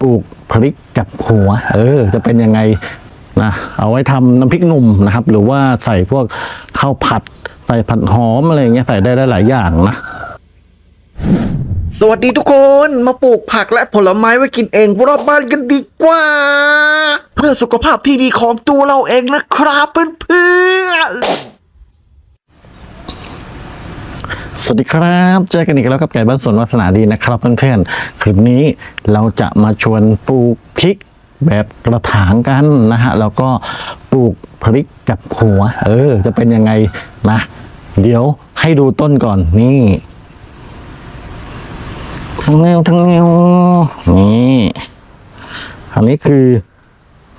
ปลูกพริกกับหัว เออ จะเป็นยังไงนะเอาไว้ทำน้ำพริกหนุ่มนะครับ หรือว่าใส่พวกข้าวผัด ใส่ผัดหอมอะไรเงี้ยใส่ได้หลายอย่างนะสวัสดีทุกคนมาปลูกผักและผลไม้ไว้กินเองรอบบ้านกันดีกว่า เพื่อสุขภาพที่ดีของตัวเราเองนะครับเพื่อนๆ สวัสดีครับ เจอกันอีกแล้วกับไก่บ้านสวนวาสนาดีนะครับเพื่อนๆ คลิปนี้เราจะมาชวนปลูกพริกแบบกระถางกันนะฮะ แล้วก็ปลูกพริกกับหัว เออ จะเป็นยังไงนะ เดี๋ยวให้ดูต้นก่อนนี่ทั้งแนวทั้งแนวนี่อันนี้คือ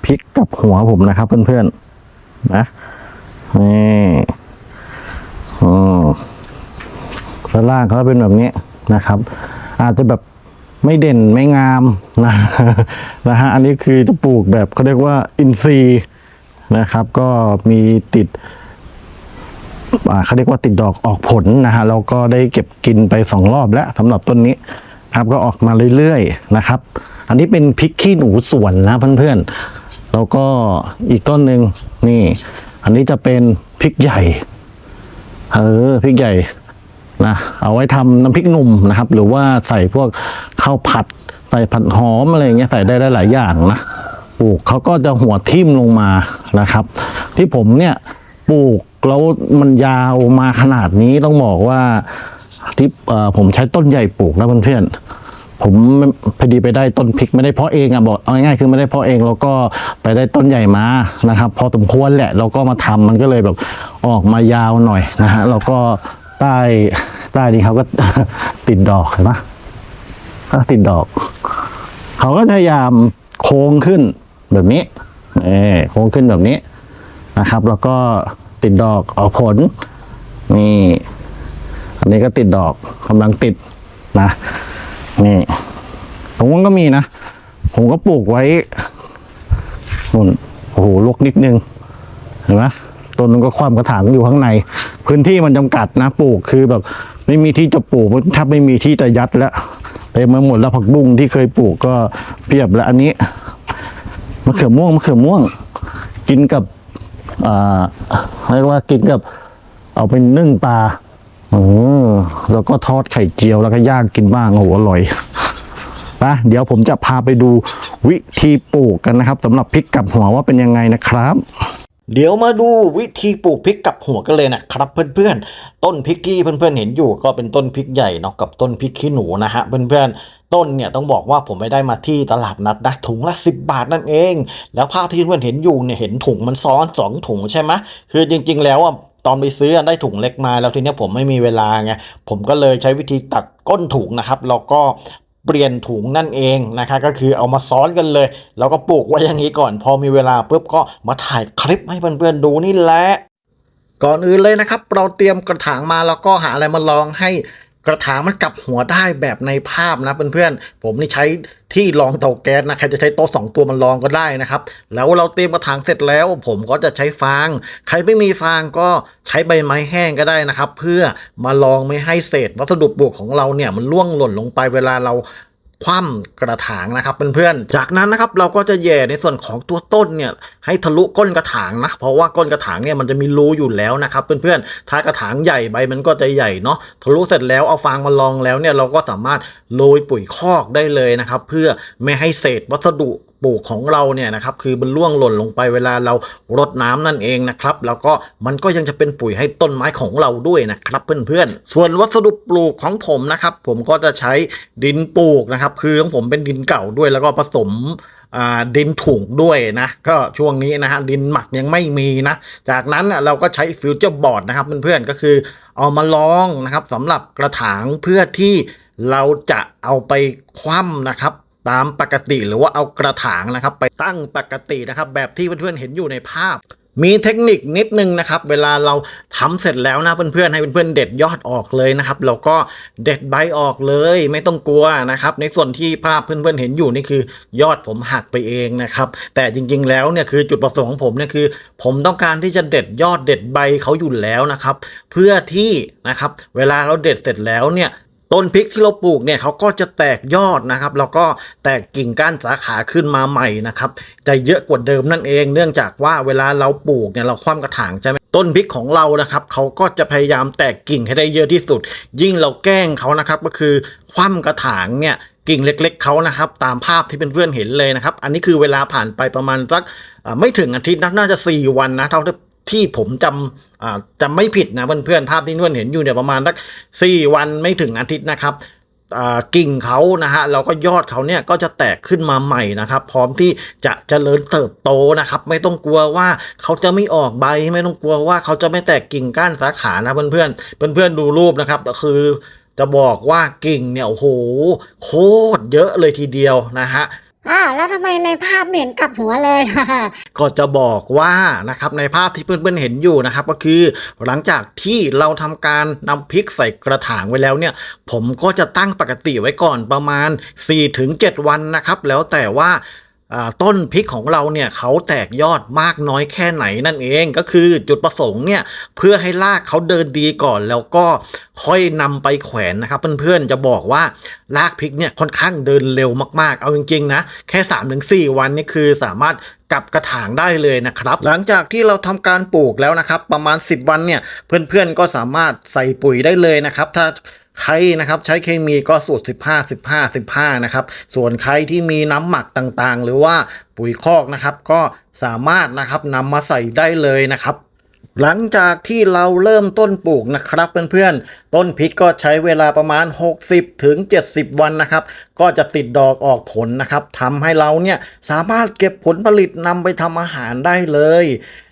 พริกกับหัวผมนะครับเพื่อนๆนะนี่อืม แล้วล่างเขาเป็นแบบนี้นะครับ อาจจะแบบไม่เด่นไม่งามนะนะฮะอันนี้คือจะปลูกแบบเขาเรียกว่าอินทรีย์นะครับ ก็มีติดเขาเรียกว่าติดดอกออกผลนะฮะเราก็ได้เก็บกินไปสองรอบแล้วสำหรับต้นนี้ครับก็ออกมาเรื่อยๆนะครับ อันนี้เป็นพริกขี้หนูสวนนะเพื่อนๆ แล้วก็อีกต้นหนึ่งนี่ อันนี้จะเป็นพริกใหญ่ เออพริกใหญ่ นะเอาไว้ทำน้ำพริกหนุ่มนะครับ หรือว่าใส่พวกข้าวผัด ใส่ผัดหอมอะไรอย่างเงี้ยใส่ได้หลายอย่างนะปลูกเขาก็จะหัวทิ่มลงมานะครับ ที่ผมเนี่ยปลูกแล้วมันยาวมาขนาดนี้ต้องบอกว่าที่ผมใช้ต้นใหญ่ปลูกนะเพื่อนๆผมพอดีไปได้ต้นพริกไม่ได้เพาะเองอะบอกเอาง่ายๆคือไม่ได้เพาะเองแล้วก็ไปได้ต้นใหญ่มานะครับ พอสมควรแหละเราก็มาทำมันก็เลยแบบออกมายาวหน่อยนะฮะเราก็ ใต้ใต้นี้เขาก็ติดดอกเห็นปะก็ติดดอก เขาก็พยายามโค้งขึ้นแบบนี้เออโค้งขึ้นแบบนี้นะครับ แล้วก็ติดดอกออกผล นี่อันนี้ก็ติดดอกกำลังติดนะ นี่ ตรงนู้นก็มีนะ ผมก็ปลูกไว้นู่นโอ้โหลกนิดนึง เห็นไหมต้นมันก็คว่ำกระถางอยู่ข้างใน พื้นที่มันจำกัดนะปลูกคือแบบ ไม่มีที่จะปลูกถ้าไม่มีที่จะยัดแล้วเต็มไปหมดแล้วผักบุ้งที่เคยปลูกก็เพียบแล้วอันนี้มะเขือม่วงมะเขือม่วง กินกับอ่าเรียกว่ากินกับ เอาไปนึ่งปลาเออแล้วก็ทอดไข่เจียวแล้วก็ย่างกินบ้างโอ้โหอร่อยนะเดี๋ยวผมจะพาไปดูวิธีปลูกกันนะครับสำหรับพริกกับหัวว่าเป็นยังไงนะครับ เดี๋ยวมาดูวิธีปลูกพริกกับหัวกันเลยนะครับ เพื่อนๆ ต้นพริกที่เพื่อนๆเห็นอยู่ก็เป็นต้นพริกใหญ่เนาะกับต้นพริกขี้หนูนะฮะเพื่อนๆ ต้นเนี่ยต้องบอกว่าผมไม่ได้มาที่ตลาดนัดนะถุงละ 10 บาทนั่นเอง แล้วภาพที่เพื่อนๆเห็นอยู่เนี่ยเห็นถุงมันซ้อนสองถุงใช่ไหมคือจริงๆแล้วอะตอนไปซื้อได้ถุงเล็กมาแล้วทีนี้ผมไม่มีเวลาไงผมก็เลยใช้วิธีตัดก้นถุงนะครับแล้วก็ เปลี่ยนถุงนั่นเองนะคะก็คือเอามาซ้อนกันเลย แล้วก็ปลูกไว้อย่างนี้ก่อน พอมีเวลาปุ๊บก็มาถ่ายคลิปให้เพื่อนๆดูนี่แหละก่อนอื่นเลยนะครับ เราเตรียมกระถางมาแล้วก็หาอะไรมาลองให้ กระถางมันกลับหัวได้แบบในภาพนะเพื่อนๆ ผมนี่ใช้ที่รองเตาแก๊สนะใครจะใช้โต๊ะสองตัวมันรองก็ได้นะครับ แล้วเราเตรียมกระถางเสร็จแล้ว ผมก็จะใช้ฟาง ใครไม่มีฟางก็ใช้ใบไม้แห้งก็ได้นะครับ เพื่อมาลองไม่ให้เศษวัสดุปลูกของเราเนี่ยมันล่วงหล่นลงไปเวลาเรา คว่ำกระถางนะครับเพื่อนๆ จากนั้นนะครับเราก็จะแย่ในส่วนของตัวต้นเนี่ยให้ทะลุก้นกระถางนะ เพราะว่าก้นกระถางเนี่ยมันจะมีรูอยู่แล้วนะครับเพื่อนๆ ถ้ากระถางใหญ่ใบมันก็จะใหญ่เนาะทะลุเสร็จแล้วเอาฟางมาลองแล้วเนี่ยเราก็สามารถโรยปุ๋ยคอกได้เลยนะครับเพื่อไม่ให้เศษวัสดุ ปลูกของเราเนี่ยนะครับคือมันล่วงหล่นลงไปเวลาเรารดน้ำนั่นเองนะครับแล้วก็มันก็ยังจะเป็นปุ๋ยให้ต้นไม้ของเราด้วยนะครับเพื่อนๆ ส่วนวัสดุปลูกของผมนะครับผมก็จะใช้ดินปลูกนะครับคือของผมเป็นดินเก่าด้วยแล้วก็ผสมดินถุงด้วยนะก็ช่วงนี้นะฮะดินหมักยังไม่มีนะ จากนั้นเราก็ใช้ฟิวเจอร์บอร์ดนะครับเพื่อนๆก็คือเอามาลองนะครับสำหรับกระถางเพื่อที่เราจะเอาไปคว่ำนะครับ ตามปกติหรือว่าเอากระถางนะครับไปตั้งปกตินะครับ แบบที่เพื่อนๆเห็นอยู่ในภาพ มีเทคนิคนิดนึงนะครับ เวลาเราทำเสร็จแล้วนะเพื่อนๆให้เพื่อนๆเด็ดยอดออกเลยนะครับแล้วก็เด็ดใบออกเลย ไม่ต้องกลัวนะครับ ในส่วนที่ภาพเพื่อนๆเห็นอยู่นี่คือ ยอดผมหักไปเองนะครับ แต่จริงๆแล้วเนี่ยคือจุดประสงค์ของผมเนี่ยคือ ผมต้องการที่จะเด็ดยอดเด็ดใบเขาอยู่แล้วนะครับ เพื่อที่นะครับ เวลาเราเด็ดเสร็จแล้วเนี่ย ต้นพริกที่เราปลูกเนี่ยเขาก็จะแตกยอดนะครับแล้วก็แตกกิ่งก้านสาขาขึ้นมาใหม่นะครับจะเยอะกว่าเดิมนั่นเอง เนื่องจากว่าเวลาเราปลูกเนี่ยเราคว่ำกระถางใช่ไหมต้นพริกของเรานะครับเขาก็จะพยายามแตกกิ่งให้ได้เยอะที่สุด ยิ่งเราแกล้งเขานะครับก็คือคว่ำกระถางเนี่ยกิ่งเล็ก ๆเขานะครับตามภาพที่เพื่อนๆเห็นเลยนะครับ อันนี้คือเวลาผ่านไปประมาณสักไม่ถึงอาทิตย์นะน่าจะ 4 วันนะเท่าที่ ที่ผมจำจำไม่ผิดนะเพื่อนๆภาพที่เพื่นเห็นอยู่เนี่ยประมาณสักสี่วันไม่ถึงอาทิตย์นะครับกิ่งเขานะฮะแล้วก็ยอดเขาเนี่ยก็จะแตกขึ้นมาใหม่นะครับ พร้อมที่จะเจริญเติบโตนะครับ ไม่ต้องกลัวว่าเขาจะไม่ออกใบ ไม่ต้องกลัวว่าเขาจะไม่แตกกิ่งก้านสาขานะเพื่อนเพื่อนเพื่อนเพื่อนๆดูรูปนะครับก็คือจะบอกว่ากิ่งเนี่ยโอ้โหโคตรเยอะเลยทีเดียวนะฮะ อ้าวแล้วทำไมในภาพไม่เห็นกลับหัวเลย ก็จะบอกว่านะครับในภาพที่เพื่อนๆเห็นอยู่นะครับ ก็คือหลังจากที่เราทำการนำพริกใส่กระถางไว้แล้วเนี่ย ผมก็จะตั้งปกติไว้ก่อนประมาณ 4-7 วันนะครับ แล้วแต่ว่า ต้นพริกของเราเนี่ยเขาแตกยอดมากน้อยแค่ไหนนั่นเองก็คือจุดประสงค์เนี่ยเพื่อให้รากเขาเดินดีก่อน แล้วก็ค่อยนำไปแขวนนะครับเพื่อนๆจะบอกว่ารากพริกเนี่ยค่อนข้างเดินเร็วมากๆ เอาจริงๆนะแค่ 3-4 วันนี่คือสามารถกลับกระถางได้เลยนะครับ หลังจากที่เราทำการปลูกแล้วนะครับ ประมาณ 10 วันเนี่ยเพื่อนๆก็สามารถใส่ปุ๋ยได้เลยนะครับ ถ้า ใครนะครับใช้เคมีก็สูตร 15 15 15 นะครับ ส่วนใครที่มีน้ำหมักต่างๆ หรือว่าปุ๋ยคอกนะครับ ก็สามารถนะครับนำมาใส่ได้เลยนะครับ หลังจากที่เราเริ่มต้นปลูกนะครับเพื่อนๆ ต้นพริกก็ใช้เวลาประมาณ 60 ถึง 70 วันนะครับ ก็จะติดดอกออกผลนะครับทำให้เราเนี่ยสามารถเก็บผลผลิตนำไปทำอาหารได้เลย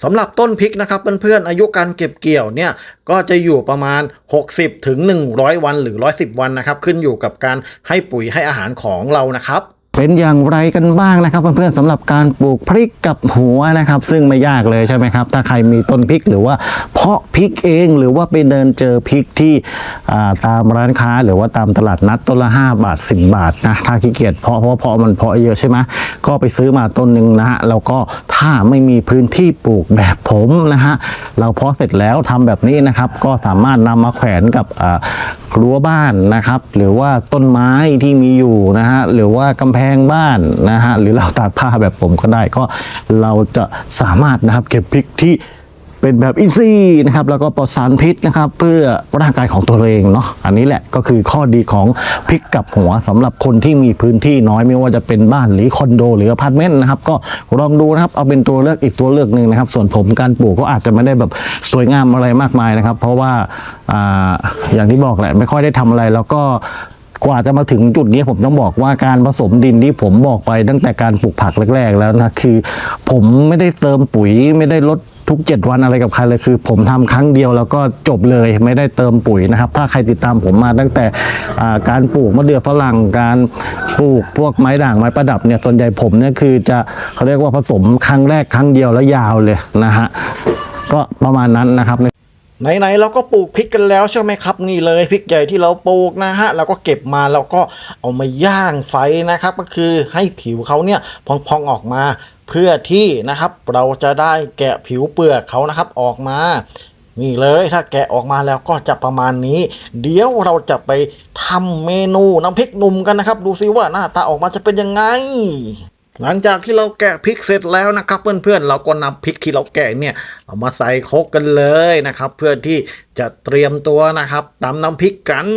สำหรับต้นพริกนะครับเพื่อนๆ อายุการเก็บเกี่ยวเนี่ยก็จะอยู่ประมาณ 60 ถึง 100 วันหรือ 110 วันนะครับ ขึ้นอยู่กับการให้ปุ๋ยให้อาหารของเรานะครับ เป็นอย่างไรกันบ้างนะครับ เพื่อนๆสำหรับการปลูกพริกกับหัวนะครับ ซึ่งไม่ยากเลยใช่ไหมครับ ถ้าใครมีต้นพริกหรือว่าเพาะพริกเองหรือว่าไปเดินเจอพริกที่าตามร้านค้าหรือว่าตามตลาดนัดต้นละ 5 บาท 10 บาทนะถ้าขี้เกียจเพาะเพราะเพาะมันเพาะเยอะใช่ไหมก็ไปซื้อมาต้นหนึ่งนะฮะแล้วก็ถ้าไม่มีพื้นที่ปลูกแบบผมนะฮะเราเพาะเสร็จแล้วทำแบบนี้นะครับ ก็สามารถนำมาแขวนกับรั้วบ้านนะครับ หรือว่าต้นไม้ที่มีอยู่นะฮะหรือว่ากำแพงงบ้านนะฮะหรือเราตากผ้าแบบผมก็ได้ก็เราจะสามารถนะครับเก็บพริกที่เป็นแบบอินทรีย์นะครับแล้วก็ปลอดสารพิษนะครับ เพื่อร่างกายของตัวเองเนาะอันนี้แหละก็คือข้อดีของพริกกับหัวสำหรับคนที่มีพื้นที่น้อยไม่ว่าจะเป็นบ้านหรือคอนโด หรืออพาร์ตเมนต์นะครับก็ลองดูนะครับเอาเป็นตัวเลือกอีกตัวเลือกหนึ่งนะครับ ส่วนผมการปลูกก็อาจจะไม่ได้แบบสวยงามอะไรมากมายนะครับ เพราะว่าอ่าอย่างที่บอกแหละไม่ค่อยได้ทำอะไรแล้วก็ กว่าจะมาถึงจุดนี้ผมต้องบอกว่าการผสมดินที่ผมบอกไปตั้งแต่การปลูกผักแรก ๆ แล้วนะคือ ผมไม่ได้เติมปุ๋ยไม่ได้ลดทุก 7 วันอะไรกับใครเลยคือ ผมทำครั้งเดียวแล้วก็จบเลยไม่ได้เติมปุ๋ยนะครับ ถ้าใครติดตามผมมาตั้งแต่การปลูกมะเดื่อฝรั่งการปลูกพวกไม้ด่างไม้ประดับเนี่ยส่วนใหญ่ผมเนี่ยคือจะเขาเรียกว่าผสมครั้งแรกครั้งเดียวแล้วยาวเลยนะฮะก็ประมาณนั้นนะครับ ไหนๆเราก็ปลูกพริกกันแล้วใช่ไหมครับนี่เลยพริกใหญ่ที่เราปลูกนะฮะเราก็เก็บมาแล้วก็เอามาย่างไฟนะครับ ก็คือให้ผิวเขาเนี่ยพองๆออกมา เพื่อที่นะครับเราจะได้แกะผิวเปลือกเขานะครับออกมานี่เลยถ้าแกะออกมาแล้วก็จะประมาณนี้ เดี๋ยวเราจะไปทำเมนูน้ำพริกหนุ่มกันนะครับ ดูซิว่าหน้าตาออกมาจะเป็นยังไง หลังจากที่เราแกะพริกเสร็จแล้วนะครับ เพื่อนๆ เราก็นำพริกที่เราแกะเนี่ยเอามาใส่โครกกันเลยนะครับ เพื่อที่จะเตรียมตัวนะครับตำน้ำพริกกัน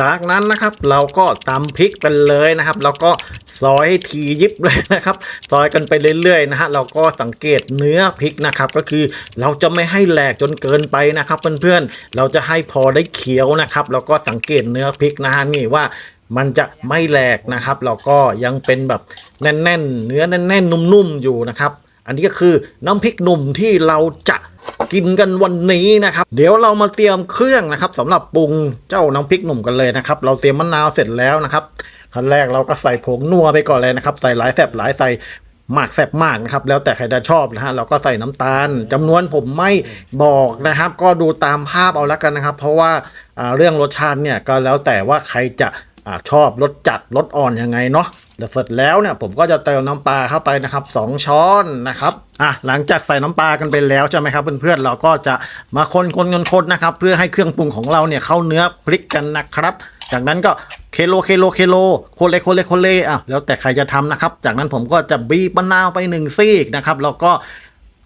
จากนั้นนะครับเราก็ตำพริกกันเลยนะครับ แล้วก็ซอยให้ทียิบเลยนะครับ ซอยกันไปเรื่อยๆนะฮะเราก็สังเกตเนื้อพริกนะครับ ก็คือเราจะไม่ให้แหลกจนเกินไปนะครับ เพื่อนๆเราจะให้พอได้เคี้ยวนะครับ แล้วก็สังเกตเนื้อพริกนะฮะนี่ว่า มันจะไม่แหลกนะครับแล้วก็ยังเป็นแบบแน่นๆ เนื้อแน่นๆ นุ่มๆ อยู่นะครับ อันนี้ก็คือน้ำพริกหนุ่มที่เราจะกินกันวันนี้นะครับ เดี๋ยวเรามาเตรียมเครื่องนะครับสำหรับปรุงเจ้าน้ำพริกหนุ่มกันเลยนะครับ เราเตรียมมะนาวเสร็จแล้วนะครับขั้นแรกเราก็ใส่ผงนัวไปก่อนเลยนะครับ ใส่หลายแสบหลายใส่มากแสบมากนะครับแล้วแต่ใครจะชอบนะฮะเราก็ใส่น้ำตาลจำนวนผมไม่บอกนะครับ ก็ดูตามภาพเอาล้วกันนะครับ เพราะว่าเรื่องรสชาติเนี่ยก็แล้วแต่ว่าใครจะ อ่าชอบรสจัดรสอ่อนยังไงเนาะแล้วเสร็จแล้วเนี่ยผมก็จะเติมน้ำปลาเข้าไปนะครับสองช้อนนะครับอะหลังจากใส่น้ำปลากันไปแล้วใช่ไหมครับเพื่อนๆเราก็จะมาคนคนคนคนนะครับ เพื่อให้เครื่องปรุงของเราเนี่ยเข้าเนื้อพริกกันนะครับจากนั้นก็เคโลเคโลเคโลโคเลโคเลโคเลอะแล้วแต่ใครจะทำนะครับ จากนั้นผมก็จะบีบมะนาวไปหนึ่งซีกนะครับแล้วก็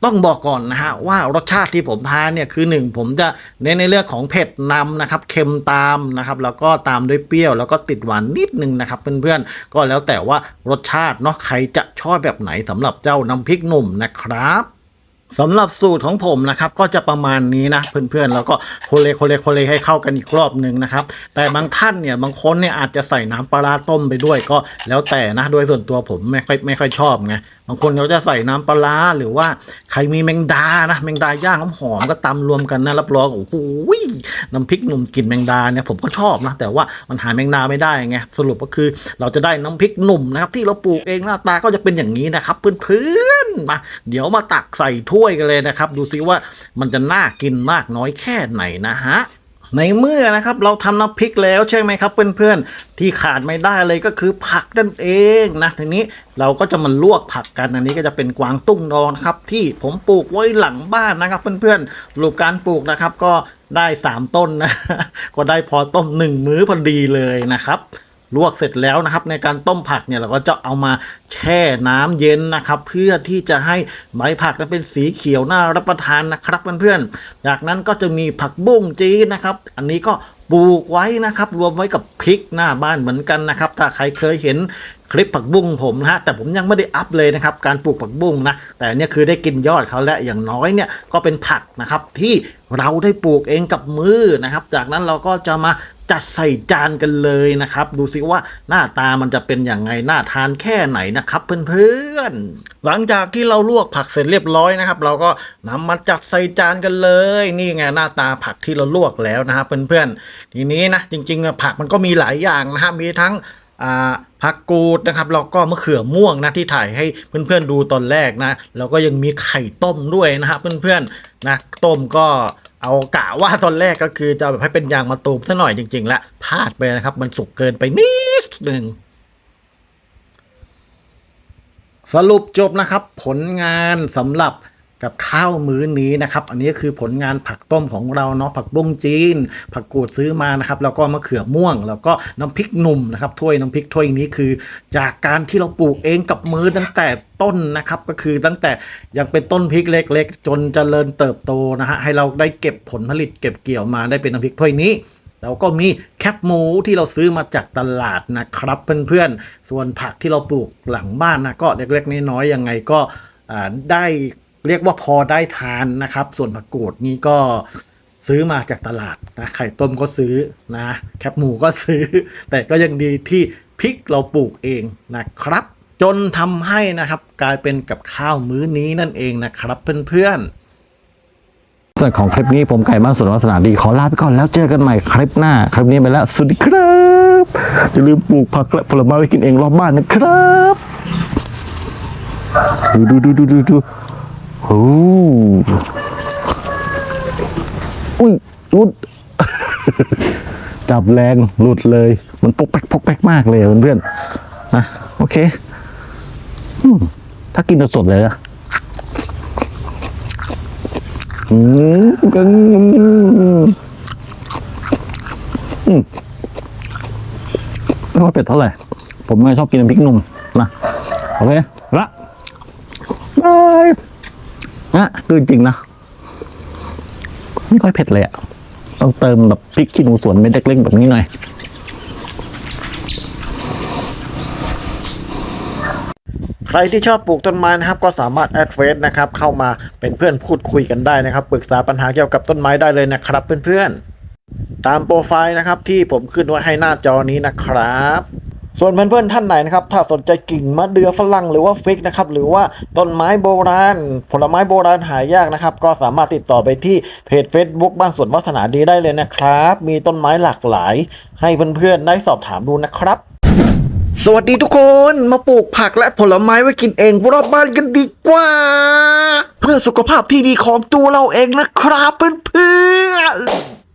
ต้องบอกก่อนนะฮะว่ารสชาติที่ผมทานเนี่ยคือหนึ่งผมจะเน้นในเรื่องของเผ็ดนำนะครับเค็มตามนะครับแล้วก็ตามด้วยเปรี้ยว แล้วก็ติดหวานนิดนึงนะครับเพื่อนๆก็แล้วแต่ว่ารสชาติเนาะใครจะชอบแบบไหนสำหรับเจ้าน้ำพริกหนุ่มนะครับสำหรับสูตรของผมนะครับก็จะประมาณนี้นะเพื่อนๆแล้วก็โคเลโคเลโคเลให้เข้ากันอีกรอบหนึ่งนะครับแต่บางท่านเนี่ยบางคนเนี่ยอาจจะใส่น้ำปลาร้าต้มไปด้วยก็แล้วแต่นะโดยส่วนตัวผมไม่ค่อยไม่ค่อยชอบไง บางคนเขาจะใส่น้ำปลาหรือว่าใครมีแมงดานะแมงดาย่างหอมก็ตำรวมกันนะรับรองโอ้โหน้ำพริกหนุ่มกลิ่นแมงดาเนี่ยผมก็ชอบนะแต่ว่ามันหาแมงดาไม่ได้ไงสรุปก็คือเราจะได้น้ำพริกหนุ่มนะครับที่เราปลูกเองหน้าตาก็จะเป็นอย่างนี้นะครับเพื่อนๆมาเดี๋ยวมาตักใส่ถ้วยกันเลยนะครับ ดูซิว่ามันจะน่ากินมากน้อยแค่ไหนนะฮะ ในเมื่อนะครับเราทำน้ำพริกแล้วใช่ไหมครับ เพื่อนๆที่ขาดไม่ได้เลยก็คือผักนั่นเองนะทีนี้เราก็จะมาลวกผักกันอันนี้ก็จะเป็นกวางตุ้งดองนครับ ที่ผมปลูกไว้หลังบ้านนะครับ เพื่อนๆรูปการปลูกนะครับ ก็ได้ 3 ต้นนะก็ได้พอต้มหนึ่งมื้อพอดีเลยนะครับ ลวกเสร็จแล้วนะครับ ในการต้มผักเนี่ยเราก็จะเอามาแช่น้ำเย็นนะครับ เพื่อที่จะให้ใบผักนั้นเป็นสีเขียวน่ารับประทานนะครับเพื่อนๆจากนั้นก็จะมีผักบุ้งจีนนะครับ อันนี้ก็ปลูกไว้นะครับ รวมไว้กับพริกหน้าบ้านเหมือนกันนะครับ ถ้าใครเคยเห็น คลิปผักบุ้งผมนะฮะแต่ผมยังไม่ได้อัพเลยนะครับการปลูกผักบุ้งนะแต่เนี่ยคือได้กินยอดเขาและอย่างน้อยเนี่ยก็เป็นผักนะครับที่เราได้ปลูกเองกับมือนะครับ จากนั้นเราก็จะมาจัดใส่จานกันเลยนะครับ ดูสิว่าหน้าตามันจะเป็นอย่างไงน่าทานแค่ไหนนะครับเพื่อนๆหลังจากที่เราลวกผักเสร็จเรียบร้อยนะครับ เราก็นำมาจัดใส่จานกันเลย นี่ไงหน้าตาผักที่เราลวกแล้วนะครับเพื่อนๆทีนี้นะจริงๆนะผักมันก็มีหลายอย่างนะฮะมีทั้ง ผักกูดนะครับแล้วก็มะเขือม่วงนะที่ถ่ายให้เพื่อนๆดูตอนแรกนะแล้วก็ยังมีไข่ต้มด้วยนะฮะเพื่อนๆนะต้มก็เอากะว่าตอนแรกก็คือจะแบบให้เป็นยางมะตูมซะหน่อยจริงๆแล้วพลาดไปนะครับ มันสุกเกินไปนิดหนึ่งสรุปจบนะครับ ผลงานสำหรับ กับข้าวมื้อนี้นะครับ อันนี้คือผลงานผักต้มของเราเนาะผักบุ้งจีน ผักกูดซื้อมานะครับ แล้วก็มะเขือม่วง แล้วก็น้ำพริกหนุ่มนะครับถ้วยน้ำพริกถ้วยนี้คือ จากการที่เราปลูกเองกับมือตั้งแต่ต้นนะครับก็คือตั้งแต่ยังเป็นต้นพริกเล็ก ๆ จนเจริญเติบโตนะฮะให้เราได้เก็บผลผลิตเก็บเกี่ยวมาได้เป็นน้ำพริกถ้วยนี้แล้วก็มีแคปหมูที่เราซื้อมาจากตลาดนะครับเพื่อนๆ ส่วนผักที่เราปลูกหลังบ้านนะก็เล็กๆน้อยๆยังไงก็ได้ เรียกว่าพอได้ทานนะครับ ส่วนผักกูดนี่ก็ซื้อมาจากตลาดนะไข่ต้มก็ซื้อนะแคปหมูก็ซื้อ แต่ก็ยังดีที่พริกเราปลูกเองนะครับ จนทำให้นะครับกลายเป็นกับข้าวมื้อนี้นั่นเองนะครับเพื่อนๆส่วนของคลิปนี้ผมไก่บ้านสวนวัฒนาดีขอลาไปก่อนแล้วเจอกันใหม่คลิปหน้า คลิปนี้ไปแล้วสวัสดีครับ อย่าลืมปลูกผักและผลไม้ไว้กินเองรอบบ้านนะครับ ดูดูดูดูดูดู โอ้อุ้ยหลุด จับแรงหลุดเลย มันปกแป๊กปกแป๊กมากเลยเพื่อนๆนะโอเคถ้ากินสดเลยนะอืมกันอืมไม่ว่าเป็ดเท่าไหร่ ผมไม่ชอบกินน้ำพริกหนุ่มนะ โอเค ละบาย นะคือจริงนะไม่ค่อยเผ็ดเลยอะต้องเติมแบบพริกขี้หนูสวนเม็ดเล็กๆแบบนี้หน่อย ใครที่ชอบปลูกต้นไม้นะครับก็สามารถแอดเฟซนะครับ เข้ามาเป็นเพื่อนพูดคุยกันได้นะครับ ปรึกษาปัญหาเกี่ยวกับต้นไม้ได้เลยนะครับ เพื่อนๆ ตามโปรไฟล์นะครับที่ผมขึ้นไว้ให้หน้าจอนี้นะครับ ส่วนเพื่อนๆท่านไหนนะครับถ้าสนใจกิ่งมะเดื่อฝรั่งหรือว่าฟิกนะครับหรือว่าต้นไม้โบราณ ผลไม้โบราณหายากนะครับ ก็สามารถติดต่อไปที่เพจ Facebook บ้านสวนวัฒนาดีได้เลยนะครับ มีต้นไม้หลากหลาย ให้เพื่อนๆได้สอบถามดูนะครับสวัสดีทุกคนมาปลูกผักและผลไม้ไว้กินเองรอบบ้านกันดีกว่า เพื่อสุขภาพที่ดีของตัวเราเองนะครับเพื่อนๆ